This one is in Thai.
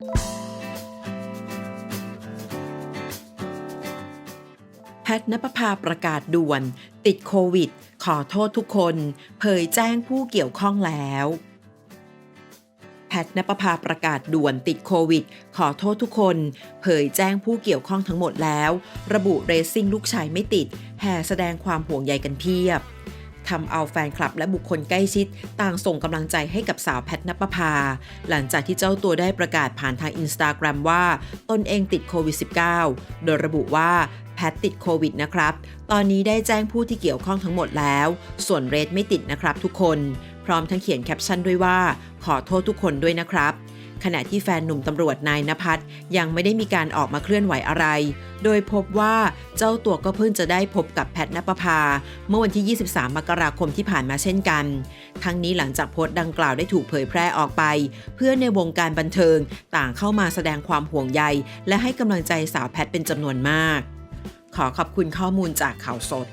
แพทย์นปภาประกาศด่วน ติดโควิด ขอโทษทุกคน เผยแจ้งผู้เกี่ยวข้องแล้วแพทย์นปภาประกาศด่วนติดโควิด ขอโทษทุกคน เผยแจ้งผู้เกี่ยวข้องทั้งหมดแล้ว ระบุเรซซิ่งลูกชายไม่ติด แห่แสดงความห่วงใยกันเพียบ ทำเอาแฟนคลับและบุคคลใกล้ชิด ต่างส่งกำลังใจให้กับสาวแพทนปภา หลังจากที่เจ้าตัวได้ประกาศผ่านทางอินสตาแกรมว่าตนเองติดโควิด -19 โดยระบุว่าแพทติดโควิดนะครับ ตอนนี้ได้แจ้งผู้ที่เกี่ยวข้องทั้งหมดแล้ว ส่วนเรดไม่ติดนะครับทุกคน พร้อมทั้งเขียนแคปชั่นด้วยว่า ขอโทษทุกคนด้วยนะครับ ขณะที่แฟนหนุ่มตำรวจนายนภัสยังไม่ได้มีการออกมาเคลื่อนไหวอะไร โดยพบว่าเจ้าตัวก็เพิ่งจะได้พบกับแพทนปภา เมื่อวันที่ 23 มกราคมที่ผ่านมาเช่นกัน ทั้งนี้หลังจากโพสต์ดังกล่าวได้ถูกเผยแพร่ออกไป เพื่อนในวงการบันเทิงต่างเข้ามาแสดงความห่วงใย และให้กำลังใจสาวแพทเป็นจำนวนมาก ขอขอบคุณข้อมูลจากข่าวสด